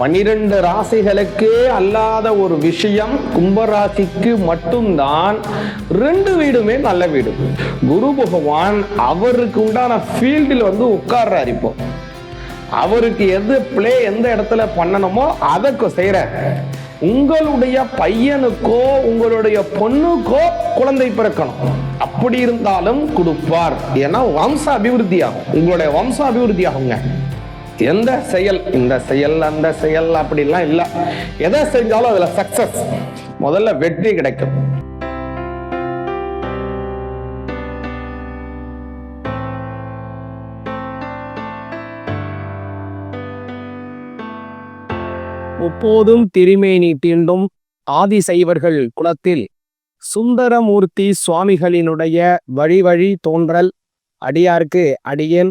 பனிரெண்டு ராசிகளுக்கே அல்லாத ஒரு விஷயம் கும்பராசிக்கு மட்டும்தான். ரெண்டு வீடுமே நல்ல வீடு. குரு பகவான் அவருக்கு உண்டான ஃபீல்டில் வந்து உட்கார்றாரு இப்போ. அவருக்கு எது பிளே எந்த இடத்துல பண்ணணுமோ அதை செய்கிற உங்களுடைய பையனுக்கோ உங்களுடைய பொண்ணுக்கோ குழந்தை பிறக்கணும். அப்படி இருந்தாலும் கொடுப்பார். ஏன்னா வம்ச அபிவிருத்தி ஆகும் உங்களுடைய வம்ச அபிவிருத்தி ஆகுங்க எந்த செயல் இந்த செயல் அந்த செயல் அப்படிலாம் இல்லை. எதை செஞ்சாலும் அதுல சக்சஸ் முதல்ல வெற்றி கிடைக்கும். முப்போதும் திருமேனி தீண்டும் ஆதிசைவர்கள் குலத்தில். சுந்தரமூர்த்தி சுவாமிகளினுடைய வழி வழி தோன்றல். அடியாருக்கு அடியேன்.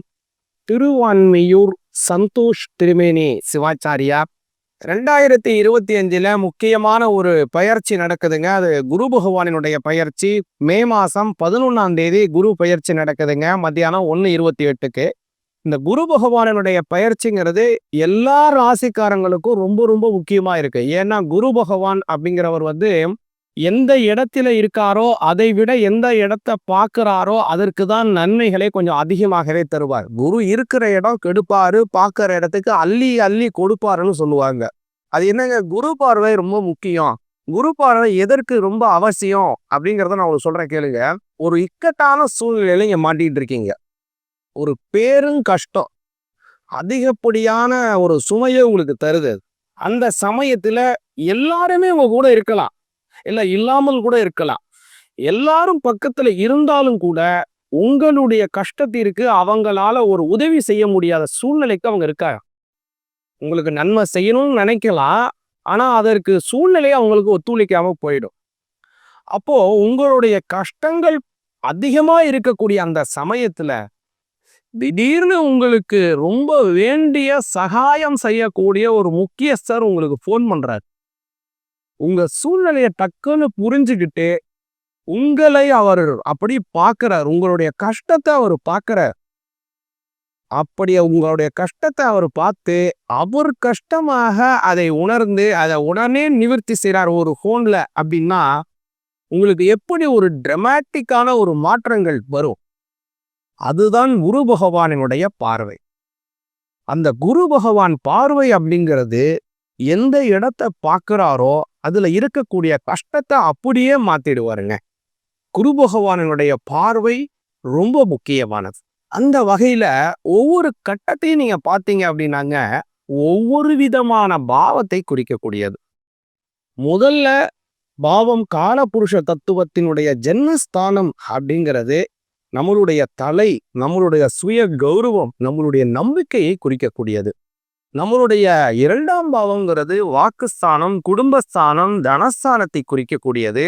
திருவான்மியூர் சந்தோஷ் திருமேனி சிவாச்சாரியா ரெண்டாயிரத்தி இருபத்தி அஞ்சில் முக்கியமான ஒரு பயிற்சி நடக்குதுங்க. அது குரு பகவானினுடைய பயிற்சி. மே மாதம் பதினொன்றாம் தேதி குரு பயிற்சி நடக்குதுங்க. மத்தியானம் ஒன்று இருபத்தி எட்டுக்கு. இந்த குரு பகவானினுடைய பயிற்சிங்கிறது எல்லா ராசிக்காரங்களுக்கும் ரொம்ப ரொம்ப முக்கியமாக இருக்குது ஏன்னா குரு பகவான் அப்படிங்கிறவர் வந்து எந்த இடத்துல இருக்காரோ அதை விட எந்த இடத்த பார்க்குறாரோ அதற்கு தான் நன்மைகளை கொஞ்சம் அதிகமாகவே தருவார். குரு இருக்கிற இடம் கெடுப்பாரு பார்க்குற இடத்துக்கு அள்ளி அள்ளி கொடுப்பாருன்னு சொல்லுவாங்க. அது என்னங்க? குரு பார்வை ரொம்ப முக்கியம். குரு பார்வை எதற்கு ரொம்ப அவசியம்? அப்படிங்கிறத நான் உங்களுக்கு சொல்கிறேன் கேளுங்க. ஒரு இக்கட்டான சூழ்நிலையில இங்கே மாட்டிகிட்டு இருக்கீங்க. ஒரு பேரும் கஷ்டம். அதிகப்படியான ஒரு சுமையை உங்களுக்கு தருது. அந்த சமயத்தில் எல்லாருமே உங்க கூட இருக்கலாம். இல்லை இல்லாமல் கூட இருக்கலாம். எல்லாரும் பக்கத்துல இருந்தாலும் கூட உங்களுடைய கஷ்டத்திற்கு அவங்களால ஒரு உதவி செய்ய முடியாத சூழ்நிலைக்கு அவங்க இருக்காங்க. உங்களுக்கு நன்மை செய்யணும்னு நினைக்கலாம் ஆனா அதற்கு சூழ்நிலை அவங்களுக்கு ஒத்துழைக்காம போயிடும். அப்போ உங்களுடைய கஷ்டங்கள் அதிகமா இருக்கக்கூடிய அந்த சமயத்துல திடீர்னு உங்களுக்கு ரொம்ப வேண்டிய சகாயம் செய்யக்கூடிய ஒரு முக்கியஸ்தர் உங்களுக்கு ஃபோன் பண்றாரு. உங்க சூழ்நிலையை டக்குன்னு புரிஞ்சுக்கிட்டு உங்களை அவர் அப்படி பார்க்கிறார் உங்களுடைய கஷ்டத்தை அவர் பார்க்கிறார் அப்படி உங்களுடைய கஷ்டத்தை அவர் பார்த்து அவர் கஷ்டமாக அதை உணர்ந்து அதை உடனே நிவர்த்தி செய்கிறார் ஒரு ஃபோனில் அப்படின்னா உங்களுக்கு எப்படி ஒரு ட்ரமாட்டிக்கான ஒரு மாற்றங்கள் வரும்? அதுதான் குரு பகவானினுடைய பார்வை. அந்த குரு பகவான் பார்வை அப்படிங்கிறது எந்த இடத்தை பார்க்குறாரோ அதுல இருக்கக்கூடிய கஷ்டத்தை அப்படியே மாத்திடுவாருங்க. குரு பகவானனுடைய பார்வை ரொம்ப முக்கியமானது. அந்த வகையில ஒவ்வொரு கட்டத்தையும் நீங்க பார்த்தீங்க அப்படின்னாங்க ஒவ்வொரு விதமான பாவத்தை குறிக்கக்கூடியது. முதல்ல பாவம் காலபுருஷ தத்துவத்தினுடைய ஜென்மஸ்தானம் அப்படிங்கிறது நம்மளுடைய தலை நம்மளுடைய சுய கௌரவம் நம்மளுடைய நம்பிக்கையை குறிக்கக்கூடியது. நம்மளுடைய இரண்டாம் பாவங்கிறது வாக்குஸ்தானம் குடும்பஸ்தானம் தனஸ்தானத்தை குறிக்கக்கூடியது.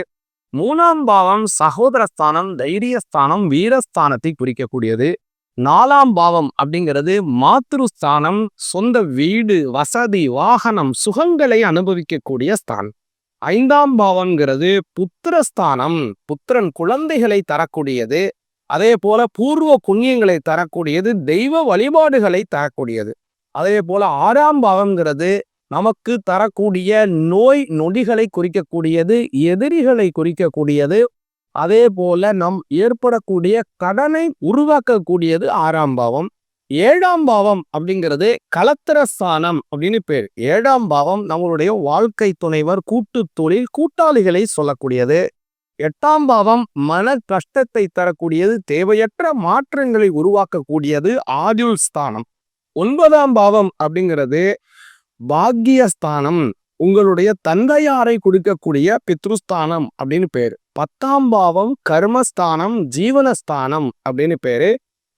மூணாம் பாவம் சகோதரஸ்தானம் தைரியஸ்தானம் வீரஸ்தானத்தை குறிக்கக்கூடியது. நாலாம் பாவம் அப்படிங்கிறது மாத்ருஸ்தானம் சொந்த வீடு வசதி வாகனம் சுகங்களை அனுபவிக்கக்கூடிய ஸ்தானம். ஐந்தாம் பாவம்ங்கிறது புத்திரஸ்தானம் புத்திரன் குழந்தைகளை தரக்கூடியது. அதே போல பூர்வ புண்ணியங்களை தரக்கூடியது தெய்வ வழிபாடுகளை தரக்கூடியது. அதே போல ஆறாம் பாவம்ங்கிறது நமக்கு தரக்கூடிய நோய் நொடிகளை குறிக்கக்கூடியது எதிரிகளை குறிக்கக்கூடியது. அதே போல நம் ஏற்படக்கூடிய கடனை உருவாக்கக்கூடியது ஆறாம் பாவம். ஏழாம் பாவம் அப்படிங்கிறது கலத்திரஸ்தானம் அப்படின்னு பேர். ஏழாம் பாவம் நம்மளுடைய வாழ்க்கை துணைவர் கூட்டு தொழில் கூட்டாளிகளை சொல்லக்கூடியது. எட்டாம் பாவம் மன கஷ்டத்தை தரக்கூடியது தேவையற்ற மாற்றங்களை உருவாக்கக்கூடியது ஆயுள் ஸ்தானம். ஒன்பதாம் பாவம் அப்படிங்கிறது பாக்கியஸ்தானம் உங்களுடைய தந்தையாரை கொடுக்கக்கூடிய பித்ருஸ்தானம் அப்படின்னு பேர். பத்தாம் பாவம் கர்மஸ்தானம் ஜீவனஸ்தானம் அப்படின்னு பேரு.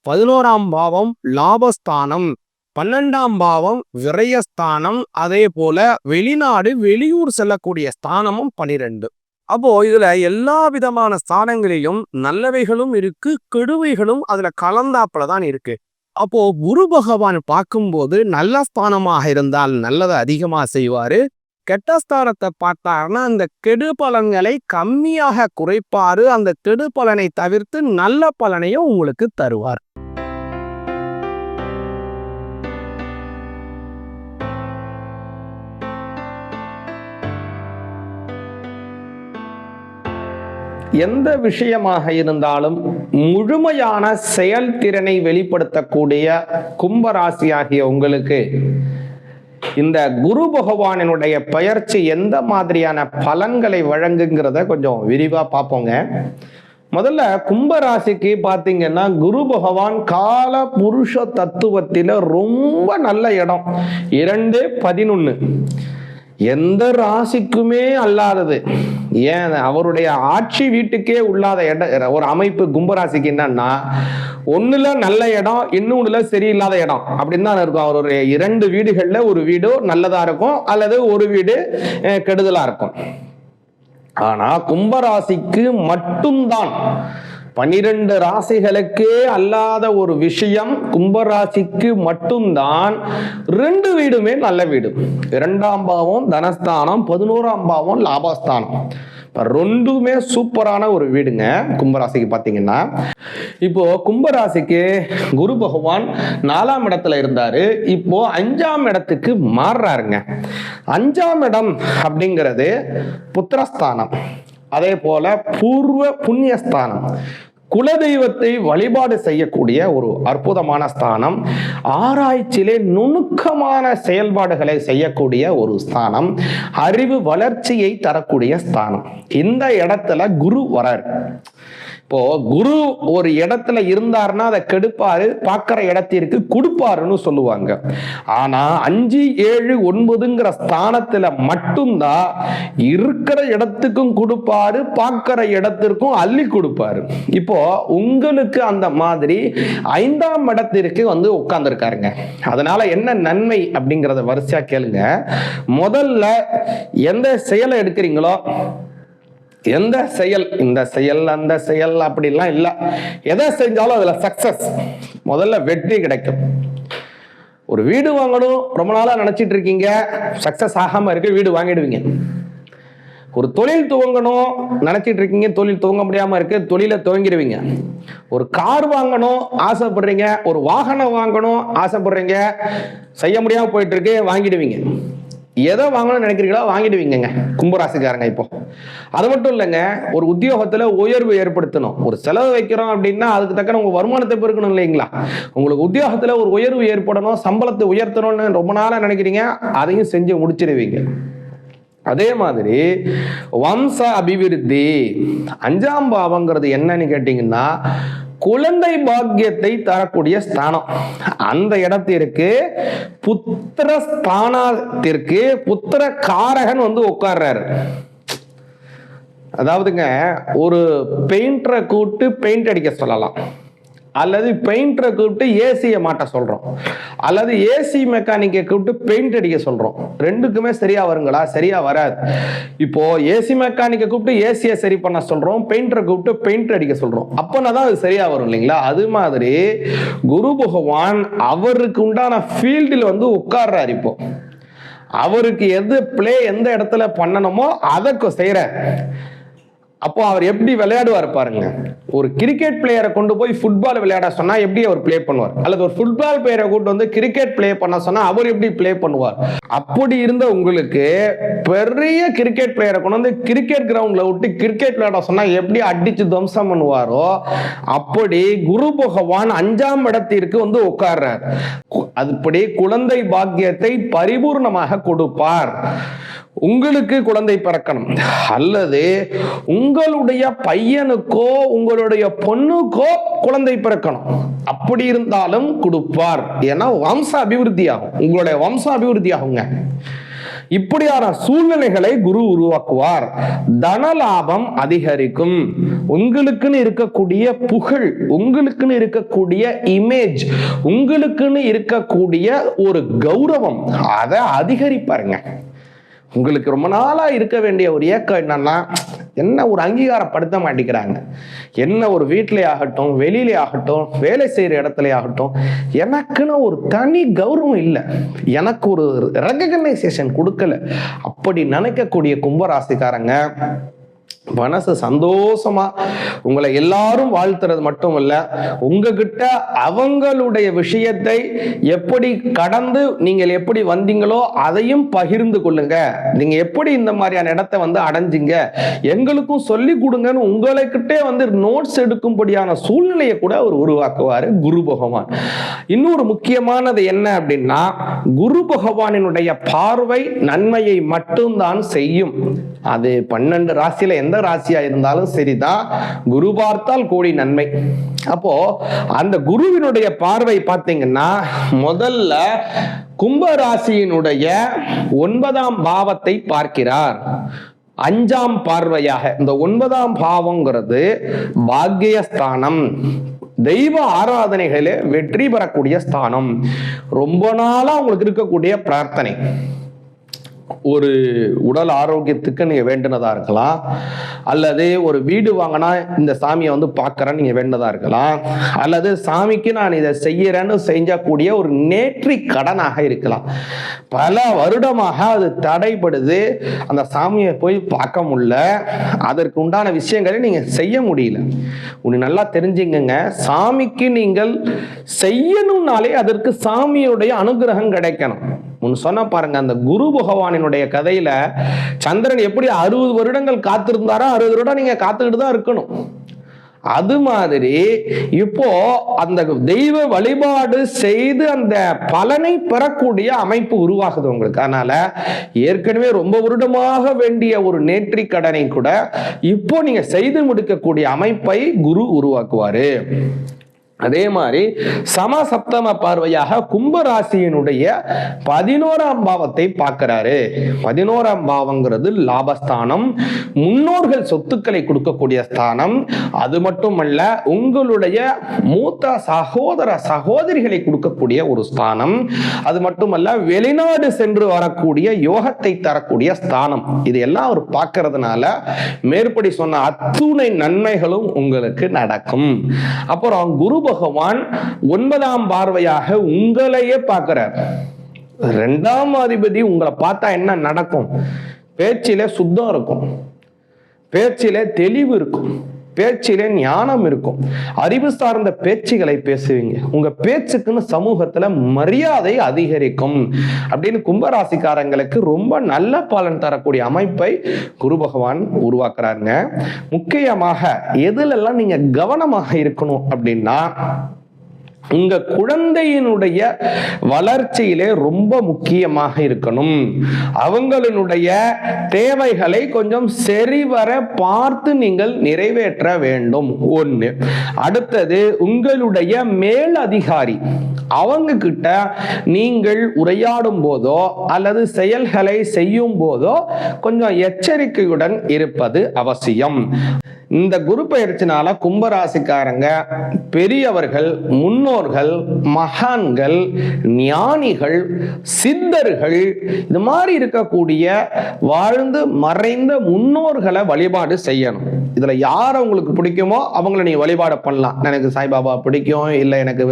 பதினோராம் பாவம் லாபஸ்தானம் பன்னெண்டாம் பாவம் விரயஸ்தானம் அதே போல வெளிநாடு வெளியூர் செல்லக்கூடிய ஸ்தானமும் பனிரெண்டு. அப்போ இதுல எல்லா விதமான ஸ்தானங்களிலும் நல்லவைகளும் இருக்கு கெடுவைகளும் அதுல கலந்தாப்புல தான் இருக்கு. அப்போ குரு பகவான் பார்க்கும்போது நல்ல ஸ்தானமாக இருந்தால் நல்லதை அதிகமா செய்வாரு. கெட்ட ஸ்தானத்தை பார்த்தாருன்னா அந்த கெடு பலன்களை கம்மியாக குறைப்பாரு. அந்த கெடு பலனை தவிர்த்து நல்ல பலனையும் உங்களுக்கு தருவார். எந்த விஷயமாக இருந்தாலும் முழுமையான செயல்திறனை வெளிப்படுத்தக்கூடிய கும்பராசி ஆகிய உங்களுக்கு இந்த குரு பகவானினுடைய பெயர்ச்சி எந்த மாதிரியான பலன்களை வழங்குங்கிறத கொஞ்சம் விரிவா பார்ப்போங்க. முதல்ல கும்பராசிக்கு பார்த்தீங்கன்னா குரு பகவான் கால புருஷ தத்துவத்தில ரொம்ப நல்ல இடம். இரண்டு பதினொன்று எந்த ராசிக்குமே அல்லாதது. ஏன்? அவருடைய ஆட்சி வீட்டுக்கே உள்ளாத இடம் ஒரு அமைப்பு கும்பராசிக்கு என்னன்னா ஒண்ணுல நல்ல இடம் இன்னொன்றுல சரியில்லாத இடம். அப்படின்னு தான் இருக்கும். அவருடைய இரண்டு வீடுகள்ல ஒரு வீடு நல்லதா இருக்கும் அல்லது ஒரு வீடு கெடுதலாக கெடுதலா இருக்கும். ஆனா கும்பராசிக்கு மட்டும்தான். பனிரெண்டு ராசிகளுக்கே அல்லாத ஒரு விஷயம் கும்பராசிக்கு மட்டும்தான். ரெண்டு வீடுமே நல்ல வீடு. இரண்டாம் பாவம் தனஸ்தானம் பதினோராம் பாவம் லாபஸ்தானம். இப்போ ரெண்டுமே சூப்பரான ஒரு வீடுங்க கும்பராசிக்கு பார்த்தீங்கன்னா இப்போ கும்பராசிக்கு குரு பகவான் நாலாம் இடத்துல இருந்தாரு. இப்போ அஞ்சாம் இடத்துக்கு மாறுறாருங்க. அஞ்சாம் இடம் அப்படிங்கிறது புத்திரஸ்தானம். அதே போல பூர்வ புண்ணியஸ்தானம். குலதெய்வத்தை வழிபாடு செய்யக்கூடிய ஒரு அற்புதமான ஸ்தானம். ஆராய்ச்சியிலே நுணுக்கமான செயல்பாடுகளை செய்யக்கூடிய ஒரு ஸ்தானம். அறிவு வளர்ச்சியை தரக்கூடிய ஸ்தானம். இந்த இடத்துல குரு வரர். இப்போ குரு ஒரு இடத்துல இருந்தாருன்னா அதை கெடுப்பாரு பார்க்கிற இடத்திற்கு கொடுப்பாருன்னு சொல்லுவாங்க. ஆனா அஞ்சு ஏழு ஒன்பதுங்கிற ஸ்தானத்துல மட்டும்தான் இருக்கிற இடத்துக்கும் கொடுப்பாரு பார்க்கிற இடத்திற்கும் அள்ளி கொடுப்பாரு. இப்போ உங்களுக்கு அந்த மாதிரி ஐந்தாம் இடத்திற்கு வந்து உட்கார்ந்துருக்காருங்க. அதனால என்ன நன்மை அப்படிங்கிறத வரிசையா கேளுங்க. முதல்ல எந்த செயலை எடுக்கிறீங்களோ எந்த செயல் இந்த செயல் அந்த செயல் அப்படிலாம் இல்லை. எதை செஞ்சாலும் அதுல சக்சஸ் முதல்ல வெற்றி கிடைக்கும். ஒரு வீடு வாங்கணும் ரொம்ப நாளா நினைச்சிட்டு இருக்கீங்க. சக்சஸ் ஆகாம இருக்கு வீடு வாங்கிடுவீங்க. ஒரு தொழில் துவங்கணும் நினைச்சிட்டு இருக்கீங்க தொழில் துவங்க முடியாம இருக்கு தொழிலை துவங்கிடுவீங்க. ஒரு கார் வாங்கணும் ஆசைப்படுறீங்க. ஒரு வாகனம் வாங்கணும் ஆசைப்படுறீங்க. செய்ய முடியாம போயிட்டு இருக்கு வாங்கிடுவீங்க. எதை வாங்கணும்னு நினைக்கிறீங்களோ வாங்கிடுவீங்கங்க. கும்பராசிக்காரங்க இப்போ. அது மட்டும் இல்லைங்க ஒரு உத்தியோகத்துல உயர்வு ஏற்படுத்தணும். ஒரு செலவு வைக்கிறோம் அப்படின்னா அதுக்கு தக்கன உங்க வருமானத்தை பெருக்கணும் இல்லைங்களா? உங்களுக்கு உத்தியோகத்துல ஒரு உயர்வு ஏற்படணும் சம்பளத்தை உயர்த்தணும்னு ரொம்ப நாளா நினைக்கிறீங்க அதையும் செஞ்சு முடிச்சிடுவீங்க அதே மாதிரி வம்ச அபிவிருத்தி அஞ்சாம் பாவங்கிறது என்னன்னு கேட்டீங்கன்னா குழந்தை பாக்கியத்தை தரக்கூடிய ஸ்தானம். அந்த இடத்திற்கு புத்திர ஸ்தானத்திற்கு புத்திர காரகன் வந்து உட்கார்றாரு. அதாவதுங்க ஒரு பெயிண்டரை கூப்பிட்டு பெயிண்ட் அடிக்க சொல்லலாம். அல்லது பெயிண்டரை கூப்பிட்டு ஏசியை மாட்ட சொல்கிறோம் அல்லது ஏசி மெக்கானிக்கை கூப்பிட்டு பெயிண்ட் அடிக்க சொல்கிறோம் ரெண்டுக்குமே சரியாக வருங்களா? சரியாக வராது. இப்போது ஏசி மெக்கானிக்கை கூப்பிட்டு ஏசியை சரி பண்ண சொல்கிறோம் பெயிண்டரை கூப்பிட்டு பெயிண்ட் அடிக்க சொல்கிறோம் அப்போனா தான் அது சரியாக வரும் இல்லைங்களா? அது மாதிரி குரு பகவான் அவருக்கு உண்டான ஃபீல்டில் வந்து உட்கார்றாரு இப்போ. அவருக்கு எது ப்ளே எந்த இடத்துல பண்ணணுமோ அதை செய்யறார். அப்போ அவர் எப்படி விளையாடுவார் பாருங்க. ஒரு கிரிக்கெட் பிளேயரை கொண்டு போய் ஃபுட்பால் விளையாட சொன்னா எப்படி அவர் ப்ளே பண்ணுவார்? அல்லது ஒரு ஃபுட்பால் பிளேயரை கூட்டு வந்து கிரிக்கெட் ப்ளே பண்ண சொன்னா அவர் எப்படி ப்ளே பண்ணுவார்? அப்படி இருந்த உங்களுக்கு பெரிய கிரிக்கெட் பிளேயரை கொண்டு வந்து கிரிக்கெட் கிரவுண்ட்ல விட்டு கிரிக்கெட் விளையாட சொன்னா எப்படி அடிச்சு துவம்சம் பண்ணுவாரோ அப்படி குரு பகவான் அஞ்சாம் இடத்திற்கு வந்து உட்கார்றார். கு- அதுபடி குழந்தை பாக்கியத்தை பரிபூர்ணமாக கொடுப்பார். உங்களுக்கு குழந்தை பிறக்கணும். அல்லது உங்களுடைய பையனுக்கோ உங்களுடைய பொண்ணுக்கோ குழந்தை பிறக்கணும். அப்படி இருந்தாலும் கொடுப்பார். ஏன்னா வம்ச அபிவிருத்தி ஆகும் உங்களுடைய வம்ச அபிவிருத்தி ஆகுங்க இப்படியான சூழ்நிலைகளை குரு உருவாக்குவார். தன லாபம் அதிகரிக்கும். உங்களுக்குன்னு இருக்கக்கூடிய புகழ் உங்களுக்குன்னு இருக்கக்கூடிய இமேஜ் உங்களுக்குன்னு இருக்கக்கூடிய ஒரு கௌரவம் அதை அதிகரிப்பாருங்க. உங்களுக்கு ரொம்ப நாளா இருக்க வேண்டிய ஒரு ஏக்கம் என்னன்னா என்ன ஒரு அங்கீகாரப்படுத்த மாட்டேங்கிறாங்க. என்ன ஒரு வீட்டிலே ஆகட்டும் வெளியிலே ஆகட்டும் வேலை செய்யற இடத்துல ஆகட்டும் எனக்குன்னு ஒரு தனி கௌரவம் இல்லை. எனக்கு ஒரு ரெகக்னைசேஷன் கொடுக்கல. அப்படி நினைக்கக்கூடிய கும்பராசிக்காரங்க மனசு சந்தோஷமா உங்களை எல்லாரும் வாழ்த்துறது மட்டும் இல்ல உங்ககிட்ட அவங்களுடைய விஷயத்தை எப்படி கடந்து நீங்கள் எப்படி வந்தீங்களோ அதையும் பகிர்ந்து கொள்ளுங்க. நீங்க எப்படி இந்த மாதிரியான இடத்தை வந்து அடைஞ்சிங்க எங்களுக்கும் சொல்லி கொடுங்கன்னு உங்களுக்கிட்டே வந்து நோட்ஸ் எடுக்கும்படியான சூழ்நிலையை கூட அவர் உருவாக்குவாரு குரு பகவான். இன்னொரு முக்கியமானது என்ன அப்படின்னா குரு பகவானினுடைய பார்வை நன்மையை மட்டும்தான் செய்யும். அது பன்னெண்டு ராசியில எந்த ராசியா இருந்தாலும் சரிதான் குரு பார்த்தால் கோடி நன்மை. அப்போ அந்த குருவினுடைய பார்வை பார்த்தீங்கன்னா முதல்ல கும்ப ராசியினுடைய ஒன்பதாம் பாவத்தை பார்க்கிறார். அஞ்சாம் பார்வையாக. இந்த ஒன்பதாம் பாவங்கிறது பாக்கியஸ்தானம். தெய்வ ஆராதனைகளிலே வெற்றி பெறக்கூடிய ஸ்தானம். ரொம்ப நாளா உங்களுக்கு இருக்கக்கூடிய பிரார்த்தனை. ஒரு உடல் ஆரோக்கியத்துக்கு நீங்க வேண்டுனதா இருக்கலாம் அல்லது ஒரு வீடு வாங்கினா இந்த சாமியை வந்து பார்க்கறேன்னு நீங்க வேண்டினதா இருக்கலாம் அல்லது சாமிக்கு நான் இதை செய்யறேன்னு செஞ்சக்கூடிய ஒரு நேற்றி கடனாக இருக்கலாம் பல வருடமாக அது தடைபடுது. அந்த சாமியை போய் பார்க்க முடியல. அதற்கு உண்டான விஷயங்களை நீங்க செய்ய முடியல. ஒன்று நல்லா தெரிஞ்சுங்கங்க சாமிக்கு நீங்கள் செய்யணும்னாலே அதற்கு சாமியுடைய அனுகிரகம் கிடைக்கணும். முன் சொன்ன பாருங்க அந்த குரு பகவானினுடைய கதையில சந்திரன் எப்படி அறுபது வருடங்கள் காத்திருந்தாரோ அறுபது வருடம் நீங்க காத்துக்கிட்டு தான் இருக்கணும். அது மாதிரி இப்போ அந்த தெய்வ வழிபாடு செய்து அந்த பலனை பெறக்கூடிய அமைப்பு உருவாகுது உங்களுக்கு. அதனால ஏற்கனவே ரொம்ப வருடமாக வேண்டிய ஒரு நேற்றி கடனை கூட இப்போ நீங்க செய்து முடிக்கக்கூடிய அமைப்பை குரு உருவாக்குவாரு. அதே மாதிரி சமசப்தம பார்வையாக கும்பராசியினுடைய பதினோராம் பாவத்தை பார்க்கிறாரு. பதினோராம் பாவங்கிறது லாபஸ்தானம் முன்னோர்கள் சொத்துக்களை கொடுக்கக்கூடிய ஸ்தானம். அது மட்டுமல்ல உங்களுடைய மூத்த சகோதர சகோதரிகளை கொடுக்கக்கூடிய ஒரு ஸ்தானம். அது மட்டுமல்ல வெளிநாடு சென்று வரக்கூடிய யோகத்தை தரக்கூடிய ஸ்தானம். இது எல்லாம் அவர் பார்க்கறதுனால மேற்படி சொன்ன அத்துணை நன்மைகளும் உங்களுக்கு நடக்கும். அப்புறம் குரு பகவான் ஒன்பதாம் பார்வையாக உங்களையே பார்க்கிறார். ரெண்டாம் அதிபதி உங்களை பார்த்தா என்ன நடக்கும்? பேச்சில சுத்தம் இருக்கும். பேச்சில தெளிவு இருக்கும். பேச்சிலே ஞானம் இருக்கும். அறிவு சார்ந்த பேச்சுகளை பேசுவீங்க. உங்க பேச்சுக்குன்னு சமூகத்துல மரியாதை அதிகரிக்கும். அப்படின்னு கும்பராசிக்காரங்களுக்கு ரொம்ப நல்ல பலன் தரக்கூடிய அமைப்பை குரு பகவான் உருவாக்குறாருங்க. முக்கியமாக எதுலெல்லாம் நீங்க கவனமாக இருக்கணும் அப்படின்னா உங்க குழந்தையினுடைய வளர்ச்சியிலே ரொம்ப முக்கியமாக இருக்கணும். அவங்களினுடைய தேவைகளை கொஞ்சம் சரிவர பார்த்து நீங்கள் நிறைவேற்ற வேண்டும். ஒன்று அடுத்தது உங்களுடைய மேல் அதிகாரி அவங்க கிட்ட நீங்கள் உரையாடும் போதோ அல்லது செயல்களை செய்யும் போதோ கொஞ்சம் எச்சரிக்கையுடன் இருப்பது அவசியம். இந்த குரு பயிற்சினால கும்பராசிக்காரங்க பெரியவர்கள் முன்னோர்கள் மகான்கள் ஞானிகள் சித்தர்கள் இது மாதிரி இருக்கக்கூடிய வாழ்ந்து மறைந்த முன்னோர்களை வழிபாடு செய்யணும். இதுல யார் உங்களுக்கு பிடிக்குமோ அவங்கள நீங்கள் வழிபாடு பண்ணலாம். எனக்கு சாய்பாபா பிடிக்கும் இல்லை எனக்கு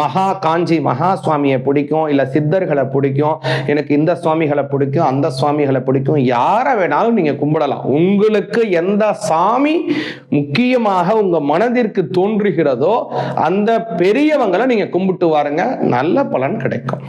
மகா காஞ்சி மகா சுவாமியை பிடிக்கும் இல்லை சித்தர்களை பிடிக்கும் எனக்கு இந்த சுவாமிகளை பிடிக்கும் அந்த சுவாமிகளை பிடிக்கும் யாரை வேணாலும் நீங்க கும்பிடலாம். உங்களுக்கு எந்த சாமி முக்கியமாக உங்க மனதிற்கு தோன்றுகிறதோ அந்த பெரியவங்களை நீங்க கும்பிட்டு வாருங்க. நல்ல பலன் கிடைக்கும்.